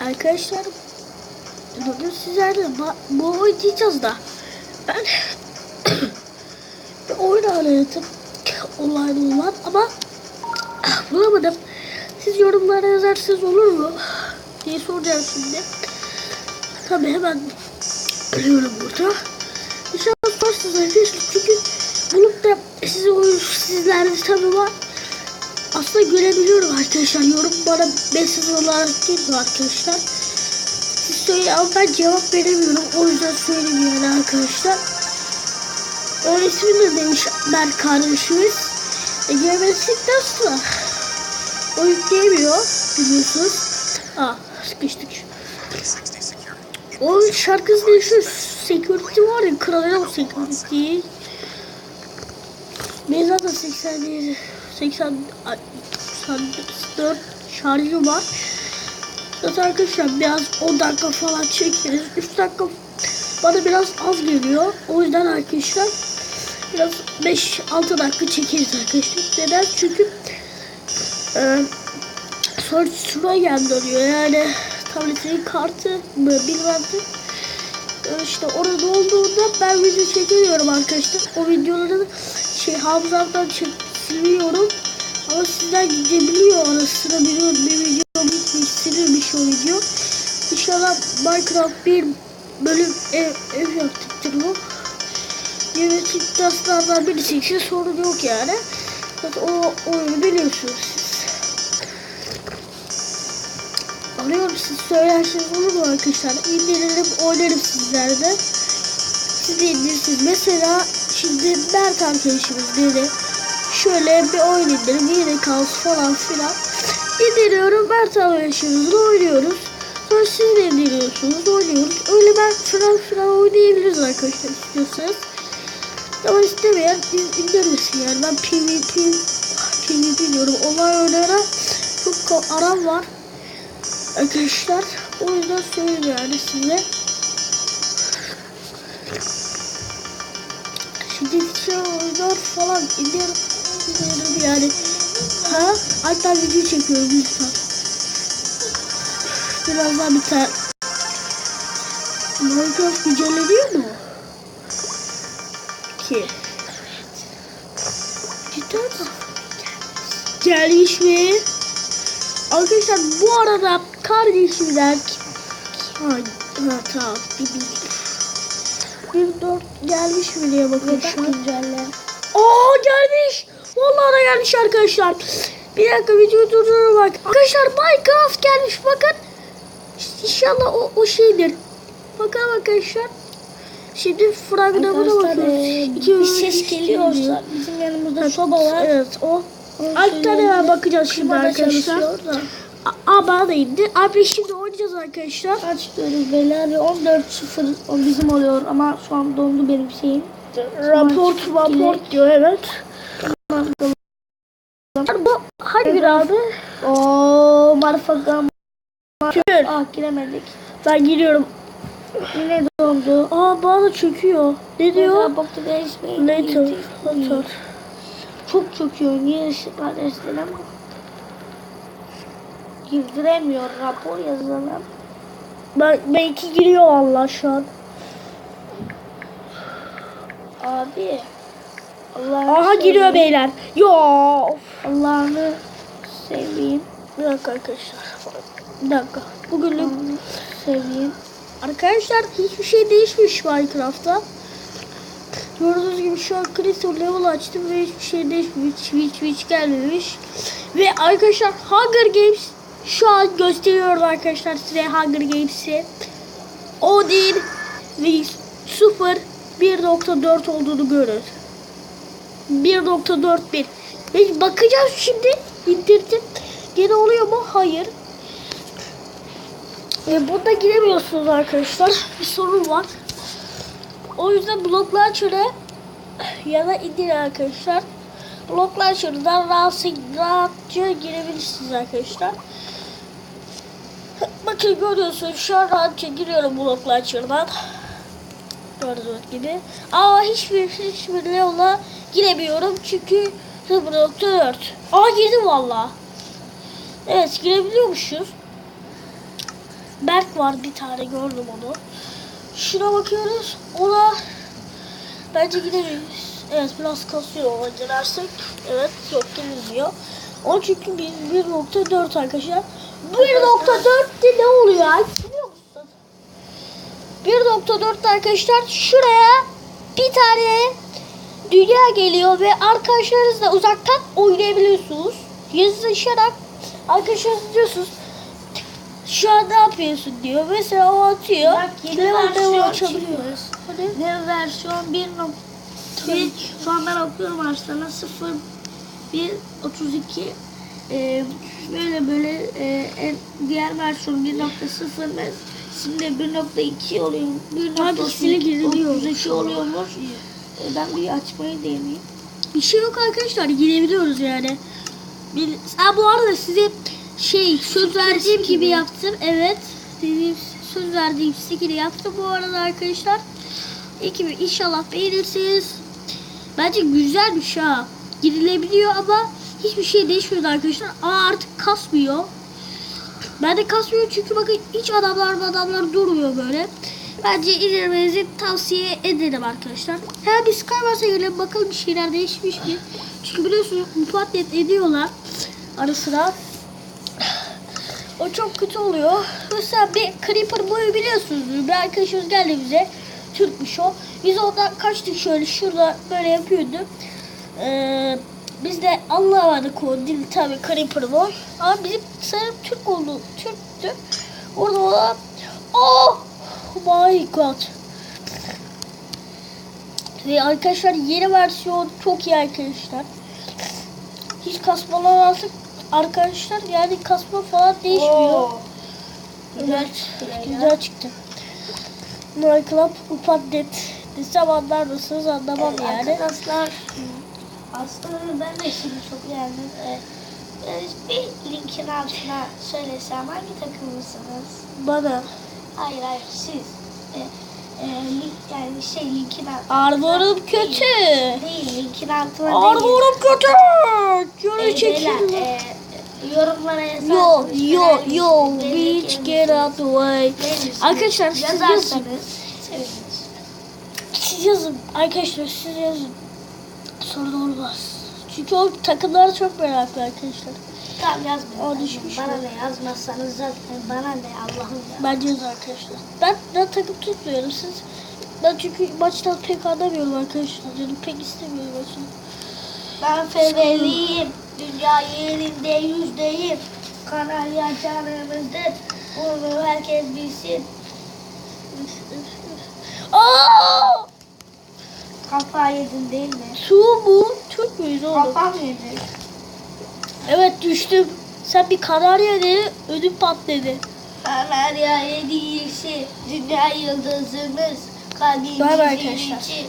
Arkadaşlar bugün sizlerle bu oynayacağız da ben bir oyun aradım online olan ama bulamadım. Siz yorumlara yazarsanız olur mu? diye soracağım şimdi. Tabii hemen arıyorum burada. İnşallah arkadaşlar çünkü bulup da size oyun sizlerde tabii var. Aslında görebiliyorum arkadaşlar. Yorum bana mesaj olarak geliyor arkadaşlar. Siz söyleyin ama ben cevap veremiyorum. O yüzden söyleyeyim yani arkadaşlar. Onun ismini de demiş Berk kardeşimiz. E, gelmezlikten sonra o yükleyemiyor biliyorsunuz. Aa sıkıştık. O şarkısı değişiyor. Security var ya kralına o security. Ben zaten 87 80 ay, 94 şarjı var. Zaten arkadaşlar biraz 10 dakika falan çekeriz. 3 dakika bana biraz az geliyor. O yüzden arkadaşlar biraz 5-6 dakika çekeriz arkadaşlar. Neden? Çünkü e, sonra şuraya gönderiyor. Yani tabletin kartı mı bilmem ne. E, işte orada olduğunda ben video çekiyorum arkadaşlar. O videoları şey hafızamdan çek siliyorum. Ama sizden gidebiliyor arasına biliyorum bir video bitmiş silinmiş o video. İnşallah Minecraft bir bölüm ev, ev yaptıktır bu. Yönetim taslardan birisi için sorun yok yani. Zaten o oyunu biliyorsunuz siz. Arıyorum siz söylerseniz olur mu arkadaşlar? İndiririm oynarım sizlerde. Siz de indirirsiniz. Mesela şimdi Mert arkadaşımız dedi. Şöyle bir oyun indirim. Yine kalsın falan filan. İndiriyorum. Mert arkadaşımızla oynuyoruz. Sonra siz de indiriyorsunuz. Oynuyoruz. Öyle ben falan filan oynayabiliriz arkadaşlar istiyorsanız. Ama istemeyen indirmesin yani. Ben PvP PvP diyorum. Olay oyunlara çok aram var. Arkadaşlar o yüzden söyleyeyim yani size. Şimdi şey oyunlar falan indir, yani. Ha? Hatta video çekiyorum lütfen. Birazdan biter. Minecraft güncelleniyor mu? Ki. Cidden mi? Gelmiş mi? Arkadaşlar bu arada kardeşimden Ay, ha tamam bir bir bir dört gelmiş mi diye bakın şu an. Aa gelmiş. Vallahi da gelmiş arkadaşlar. Bir dakika videoyu durdururum bak. Arkadaşlar Minecraft gelmiş bakın. İnşallah o, o şeydir. Bakalım arkadaşlar. Şimdi fragmanına bakıyoruz. e, İki, bir ses geliyorsa bizim yanımızda soba var. Evet o. Onun Alt tane şeyleri bakacağız şimdi arkadaşlar. Aa bana da indi. Abi şimdi oynayacağız arkadaşlar. Açıyoruz beyler. 14-0 o bizim oluyor ama şu an dondu benim şeyim. Raport raport diyor evet. Bu hadi bir abi. Ooo marfaka. Küfür. Ah giremedik. Ben giriyorum. Yine dondu. Aa bana da çöküyor. Ne diyor? Later. Later. Çok çöküyor. Niye kardeşler ama. Girdiremiyor. Rapor yazalım. Ben, belki giriyor valla şu an. Abi. Allah'ını Aha seveyim. giriyor beyler. Yo. Allah'ını seveyim. Bir dakika arkadaşlar. Bir dakika. Bugünlük Allah'ını seveyim. Arkadaşlar hiçbir şey değişmiş Minecraft'ta. Gördüğünüz gibi şu an Crystal level açtım ve hiçbir şey değişmemiş. Hiç hiç gelmemiş. Ve arkadaşlar Hunger Games şu an gösteriyorum arkadaşlar size Hunger Games'i. O değil ve 0 1.4 olduğunu görün. 1.41 Ve bakacağız şimdi indirdim. Gene oluyor mu? Hayır. E, burada giremiyorsunuz arkadaşlar. Bir sorun var. O yüzden bloklar çöre ya da indir arkadaşlar. Bloklar çöreden rahat, rahatça girebilirsiniz arkadaşlar. Bakın görüyorsunuz şu an rahatça giriyorum bloklar çöreden. Gördüğünüz gibi. Ama hiçbir hiçbir level'a giremiyorum çünkü 0.4. Aa girdim valla. Evet girebiliyormuşuz. Berk var bir tane gördüm onu. Şuna bakıyoruz. Ona bence gidemeyiz. Evet biraz kasıyor ona girersek. Evet yok girilmiyor. O çünkü biz 1.4 arkadaşlar. 1.4'te ne oluyor? 1.4 arkadaşlar. Şuraya bir tane dünya geliyor ve arkadaşlarınızla uzaktan oynayabiliyorsunuz. Yazışarak arkadaşlarınız diyorsunuz şu an ne yapıyorsun? diyor. Mesela o atıyor. Bak yeni Ve versiyon açabiliyoruz. Ne versiyon? 1 bir. Şu an ben okuyorum aslında. 0 1 32 ee, böyle böyle e, en, diğer versiyon 1.0 ve şimdi 1.2 oluyor. Abi ikisine giriliyor. 1.32 oluyormuş. Ee, ben bir açmayı deneyeyim. Bir şey yok arkadaşlar. Girebiliyoruz yani. Bir... Ha bu arada size şey söz verdiğim gibi yaptım. Evet. Dediğim söz verdiğim skill'i yaptım bu arada arkadaşlar. Ekibi inşallah beğenirsiniz. Bence güzelmiş ha. Girilebiliyor ama hiçbir şey değişmiyor arkadaşlar. Ama artık kasmıyor. Ben de kasmıyor çünkü bakın hiç adamlar adamlar durmuyor böyle. Bence indirmenizi tavsiye ederim arkadaşlar. Hemen bir Skywars'a gelelim bakalım bir şeyler değişmiş mi? Çünkü biliyorsunuz update ediyorlar ara sıra. O çok kötü oluyor. Mesela bir Creeper boyu biliyorsunuz. Bir arkadaşımız geldi bize. Türkmüş o. Biz oradan kaçtık şöyle şurada böyle yapıyordu. Ee, biz de anlamadık o dil tabi Creeper boy. Ama bizim sanırım Türk oldu. Türktü. Orada ona Oh my god. Ve arkadaşlar yeni versiyon çok iyi arkadaşlar. Hiç kasmalar artık arkadaşlar yani kasma falan değişmiyor. Oo. Güzel, çıktı güzel çıktı. Minecraft update desem anlar mısınız anlamam Evet, yani. Arkadaşlar aslında ben de şimdi çok beğendim. Ee, e, bir linkin altına söylesem hangi takımlısınız? Bana Hayır hayır siz. E, e, link, yani şey linkin altına. Armorum kötü. Değil linkin altına değil. Armorum kötü. Şöyle E, çekin. beyler, e, yorumlara yazarsanız. Yo yo yo bitch get out the way. Arkadaşlar siz yazın. Siz yazın. Arkadaşlar siz yazın. Sorun olmaz. Çünkü o takımlar çok meraklı arkadaşlar. Tamam yazmayın. O düşmüş Bana ne yazmazsanız zaten bana ne Allah'ım ya. Bence yazın arkadaşlar. Ben, ben takım tutmuyorum siz. Ben çünkü maçtan pek anlamıyorum arkadaşlar. Canım pek istemiyorum maçını. Ben feveliyim. Dünya yerinde yüzdeyim. Kanarya canımızdır. Bunu herkes bilsin. Aa! Kafa yedin değil mi? Su mu? Türk müyüz oğlum? Kafa mı yedin? Evet düştüm. Sen bir kanarya dedi, ödüm patladı. Kanarya hediyesi. Dünya yıldızımız. Bay bay Kalbimizin arkadaşlar.